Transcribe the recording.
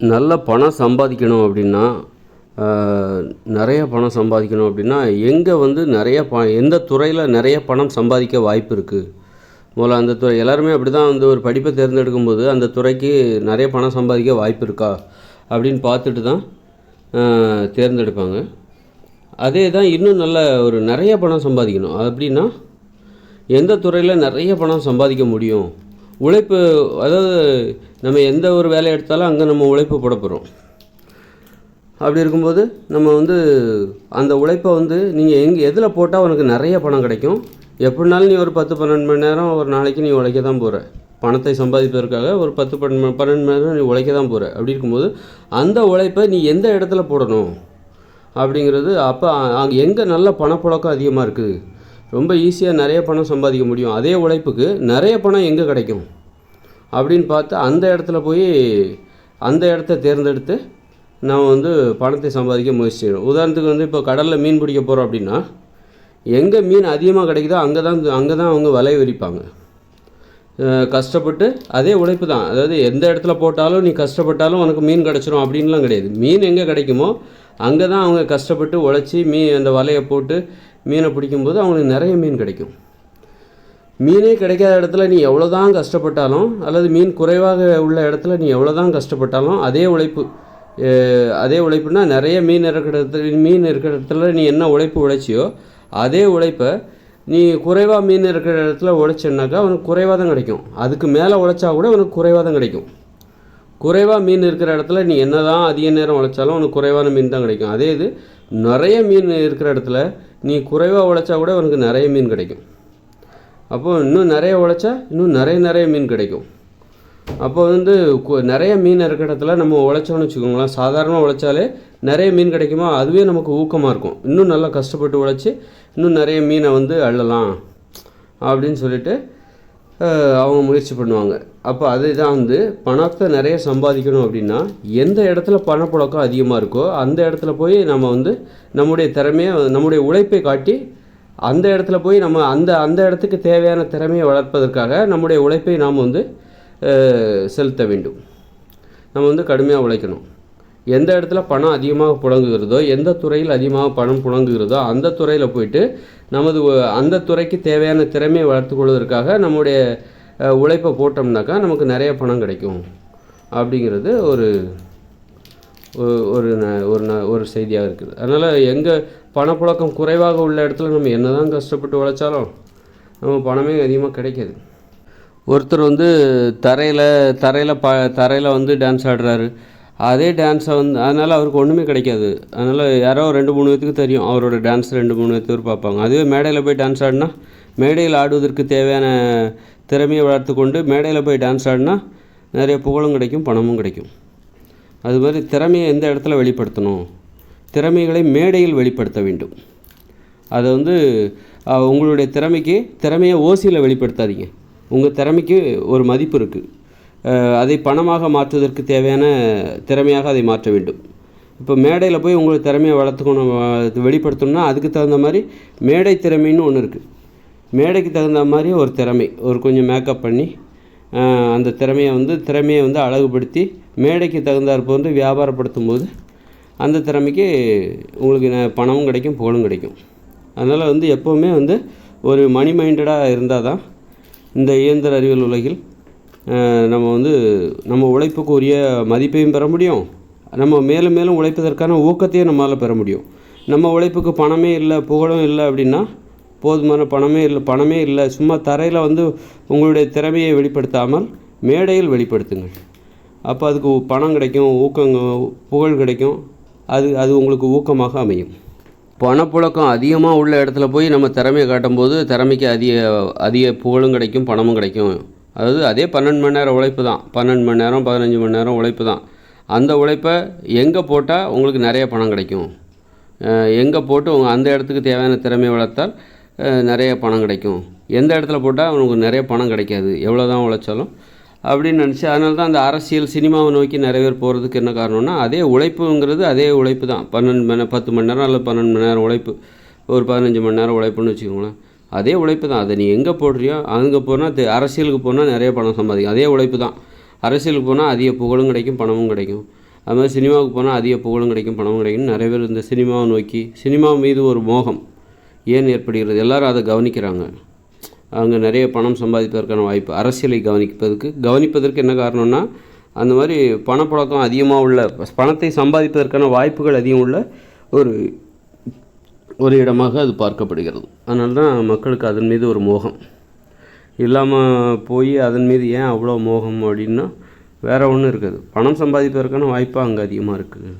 நல்ல பணம் சம்பாதிக்கணும் அப்படின்னா நிறைய பணம் சம்பாதிக்கணும் அப்படின்னா எங்கே வந்து நிறைய ப எந்த துறையில் நிறைய பணம் சம்பாதிக்க வாய்ப்பு இருக்குது முதல்ல அந்த துறை எல்லாருமே அப்படி தான் வந்து ஒரு படிப்பை தேர்ந்தெடுக்கும் போது அந்த துறைக்கு நிறைய பணம் சம்பாதிக்க வாய்ப்பு இருக்கா? அப்படின்னு பார்த்துட்டு தான் தேர்ந்தெடுப்பாங்க. அதே தான் இன்னும் நல்ல ஒரு நிறைய பணம் சம்பாதிக்கணும். அது அப்படின்னா எந்த துறையில் நிறைய பணம் சம்பாதிக்க முடியும்? உழைப்பு அதாவது நம்ம எந்த ஒரு வேலையை எடுத்தாலும் அங்கே நம்ம உழைப்பு போட போகிறோம் அப்படி இருக்கும்போது நம்ம வந்து அந்த உழைப்பை வந்து நீங்கள் எங்கே எதில் போட்டால் உனக்கு நிறைய பணம் கிடைக்கும்? எப்படினாலும் நீ ஒரு பத்து பன்னெண்டு மணி நேரம் ஒரு நாளைக்கு நீ உழைக்க தான் போகிற பணத்தை சம்பாதிப்பதற்காக ஒரு பத்து பன்னெண்டு பன்னெண்டு மணி நேரம் நீ உழைக்க தான் போகிற அப்படி இருக்கும்போது அந்த உழைப்பை நீ எந்த இடத்துல போடணும்? அப்படிங்கிறது அப்போ அங்கே எங்கே நல்ல பணப்புழக்கம் அதிகமாக இருக்குது? ரொம்ப ஈஸியாக நிறைய பணம் சம்பாதிக்க முடியும். அதே உழைப்புக்கு நிறைய பணம் எங்கே கிடைக்கும்? அப்படின்னு பார்த்து அந்த இடத்துல போய் அந்த இடத்த தேர்ந்தெடுத்து நம்ம வந்து பணத்தை சம்பாதிக்க முயற்சி செய்கிறோம் உதாரணத்துக்கு வந்து இப்போ கடலில் மீன் பிடிக்க போகிறோம் அப்படின்னா எங்கே மீன் அதிகமாக கிடைக்குதோ அங்கே தான் அங்கே தான் அவங்க வலை விரிப்பாங்க. கஷ்டப்பட்டு அதே உழைப்பு தான். அதாவது எந்த இடத்துல போட்டாலும் நீ கஷ்டப்பட்டாலும் உனக்கு மீன் கிடச்சிரும் அப்படின்லாம் கிடையாது. மீன் எங்கே கிடைக்குமோ அங்கே தான் அவங்க கஷ்டப்பட்டு உழைச்சி மீன் அந்த வலையை போட்டு மீனை பிடிக்கும்போது அவங்களுக்கு நிறைய மீன் கிடைக்கும். மீனே கிடைக்காத இடத்துல நீ எவ்வளோ தான் கஷ்டப்பட்டாலும் அல்லது மீன் குறைவாக உள்ள இடத்துல நீ எவ்வளோ தான் கஷ்டப்பட்டாலும் அதே உழைப்பு அதே உழைப்புனா நிறைய மீன் இருக்கிற இடத்துல மீன் இருக்கிற இடத்துல நீ என்ன உழைப்பு உழைச்சியோ அதே உழைப்பை நீ குறைவாக மீன் இருக்கிற இடத்துல உழைச்சேன்னாக்கா அவனுக்கு குறைவாக தான் கிடைக்கும். அதுக்கு மேலே உழைச்சா கூட அவனுக்கு குறைவாக தான் கிடைக்கும். குறைவாக மீன் இருக்கிற இடத்துல நீ என்ன தான் அதிக நேரம் உழைச்சாலும் உனக்கு குறைவான மீன் தான் கிடைக்கும். அதே இது நிறைய மீன் இருக்கிற இடத்துல நீ குறைவாக உழைச்சா கூட உனக்கு நிறைய மீன் கிடைக்கும். அப்போது இன்னும் நிறைய உழைச்சா இன்னும் நிறைய நிறைய மீன் கிடைக்கும். அப்போ வந்து கு- நிறைய மீன் இருக்கிற இடத்துல நம்ம உழைச்சோம்னு வச்சுக்கோங்களேன். சாதாரணமாக உழைச்சாலே நிறைய மீன் கிடைக்குமா? அதுவே நமக்கு ஊக்கமாக இருக்கும். இன்னும் நல்லா கஷ்டப்பட்டு உழைச்சி இன்னும் நிறைய மீனை வந்து அள்ளலாம் அப்படின்னு சொல்லிட்டு அவங்க முயற்சி பண்ணுவாங்க. அப்போ அதுதான் வந்து பணத்தை நிறைய சம்பாதிக்கணும் அப்படின்னா எந்த இடத்துல பணப்புழக்கம் அதிகமாக இருக்கோ அந்த இடத்துல போய் நம்ம வந்து நம்முடைய திறமையை நம்முடைய உழைப்பை காட்டி அந்த இடத்துல போய் நம்ம அந்த அந்த இடத்துக்கு தேவையான திறமையை வளர்ப்பதற்காக நம்முடைய உழைப்பை நாம் வந்து செலுத்த வேண்டும். நம்ம வந்து கடுமையாக உழைக்கணும். எந்த இடத்துல பணம் அதிகமாக புழங்குகிறதோ எந்த துறையில் அதிகமாக பணம் புழங்குகிறதோ அந்த துறையில் போயிட்டு நமது அந்த துறைக்கு தேவையான திறமையை வளர்த்துக் கொள்வதற்காக நம்முடைய உழைப்பை போட்டோம்னாக்கா நமக்கு நிறைய பணம் கிடைக்கும். அப்படிங்கிறது ஒரு ஒரு ந- ஒரு ந- ஒரு செய்தியாக இருக்குது. அதனால் எங்கே பணப்புழக்கம் குறைவாக உள்ள இடத்துல நம்ம என்ன தான் கஷ்டப்பட்டு உழைச்சாலும் நம்ம பணமே அதிகமாக கிடைக்காது. ஒருத்தர் வந்து தரையில் தரையில் ப தரையில் வந்து டான்ஸ் ஆடுறாரு. அதே டான்ஸை வந்து அதனால் அவருக்கு ஒன்றுமே கிடைக்காது. அதனால் யாரோ ரெண்டு மூணு பேத்துக்கு தெரியும் அவரோட டான்ஸ் ரெண்டு மூணு பேர் பார்ப்பாங்க அதுவே மேடையில் போய் டான்ஸ் ஆடினா மேடையில் ஆடுவதற்கு தேவையான திறமையை வளர்த்து கொண்டு மேடையில் போய் டான்ஸ் ஆடினா நிறைய புகழும் கிடைக்கும் பணமும் கிடைக்கும். அது மாதிரி திறமையை எந்த இடத்துல வெளிப்படுத்தணும்? திறமைகளை மேடையில் வெளிப்படுத்த வேண்டும். அதை வந்து உங்களுடைய திறமைக்கு திறமையை ஓசியில் வெளிப்படுத்தாதீங்க. உங்கள் திறமைக்கு ஒரு மதிப்பு இருக்குது அதை பணமாக மாற்றுவதற்கு தேவையான திறமையாக அதை மாற்ற வேண்டும். இப்போ மேடையில் போய் உங்களுக்கு திறமையை வளர்த்துக்கணும் வெளிப்படுத்தணும்னா அதுக்கு தகுந்த மாதிரி மேடை திறமைன்னு ஒன்று இருக்குது மேடைக்கு தகுந்த மாதிரி ஒரு திறமை ஒரு கொஞ்சம் மேக்கப் பண்ணி அந்த திறமையை வந்து திறமையை வந்து அழகுபடுத்தி மேடைக்கு தகுந்தாற்ப வந்து வியாபாரப்படுத்தும் போது அந்த திறமைக்கு உங்களுக்கு ந- பணமும் கிடைக்கும் புகழும் கிடைக்கும். அதனால் வந்து எப்போவுமே வந்து ஒரு மணி மைண்டடாக இருந்தால் தான் இந்த இயந்திர அறிவியல் உலகில் நம்ம வந்து நம்ம உழைப்புக்கு உரிய மதிப்பையும் பெற முடியும். நம்ம மேலும் மேலும் உழைப்பதற்கான ஊக்கத்தையும் நம்மளால் பெற முடியும். நம்ம உழைப்புக்கு பணமே இல்லை புகழும் இல்லை அப்படின்னா போதுமான பணமே இல்லை பணமே இல்லை. சும்மா தரையில் வந்து உங்களுடைய திறமையை வெளிப்படுத்தாமல் மேடையில் வெளிப்படுத்துங்கள். அப்போ அதுக்கு பணம் கிடைக்கும் ஊக்கங்க புகழ் கிடைக்கும். அது அது உங்களுக்கு ஊக்கமாக அமையும். பணப்புழக்கம் அதிகமாக உள்ள இடத்துல போய் நம்ம திறமையை காட்டும்போது திறமைக்கு அதிக அதிக புகழும் கிடைக்கும் பணமும் கிடைக்கும். அதாவது அதே பன்னெண்டு மணி நேரம் உழைப்பு தான். பன்னெண்டு மணி நேரம் பதினஞ்சு மணி நேரம் உழைப்பு தான். அந்த உழைப்பை எங்கே போட்டால் உங்களுக்கு நிறைய பணம் கிடைக்கும்? எங்கே போட்டு உங்கள் அந்த இடத்துக்கு தேவையான திறமையை வளர்த்தால் நிறைய பணம் கிடைக்கும். எந்த இடத்துல போட்டால் அவனுக்கு நிறைய பணம் கிடைக்காது. எவ்வளோ தான் உழைச்சாலும். அப்படின்னு நினச்சி அதனால தான் அந்த அரசியல் சினிமாவை நோக்கி நிறைய பேர் போகிறதுக்கு என்ன காரணம்னா அதே உழைப்புங்கிறது அதே உழைப்பு தான். பன்னெண்டு மணி பத்து மணி நேரம் அல்லது பன்னெண்டு மணி நேரம் உழைப்பு. ஒரு பதினஞ்சு மணி நேரம் உழைப்புன்னு வச்சுக்கோங்களேன். அதே உழைப்பு தான். அதை நீ எங்கே போடுறியோ அங்கே போனால் அரசியலுக்கு போனால் நிறைய பணம் சம்பாதிக்கும். அதே உழைப்பு தான். அரசியலுக்கு போனால் அதிக புகழும் கிடைக்கும் பணமும் கிடைக்கும். அது மாதிரி சினிமாவுக்கு போனால் அதிக புகழும் கிடைக்கும் பணமும் கிடைக்கும். நிறைய பேர் இந்த சினிமாவை நோக்கி சினிமா மீது ஒரு மோகம் ஏன் ஏற்படுகிறது? எல்லாரும் அதை கவனிக்கிறாங்க. அவங்க நிறைய பணம் சம்பாதிப்பதற்கான வாய்ப்பு அரசியலை கவனிப்பதற்கு கவனிப்பதற்கு என்ன காரணம்னா அந்த மாதிரி பணப்பழக்கம் அதிகமாக உள்ள பணத்தை சம்பாதிப்பதற்கான வாய்ப்புகள் அதிகம் உள்ள ஒரு ஒரு இடமாக அது பார்க்கப்படுகிறது. அதனால தான் மக்களுக்கு அதன் மீது ஒரு மோகம். இல்லாமல் போய் அதன் மீது ஏன் அவ்வளோ மோகம் அப்படின்னா வேறு ஒன்றும் இருக்காது. பணம் சம்பாதிப்பதற்கான வாய்ப்பு அங்கே அதிகமாக இருக்குது.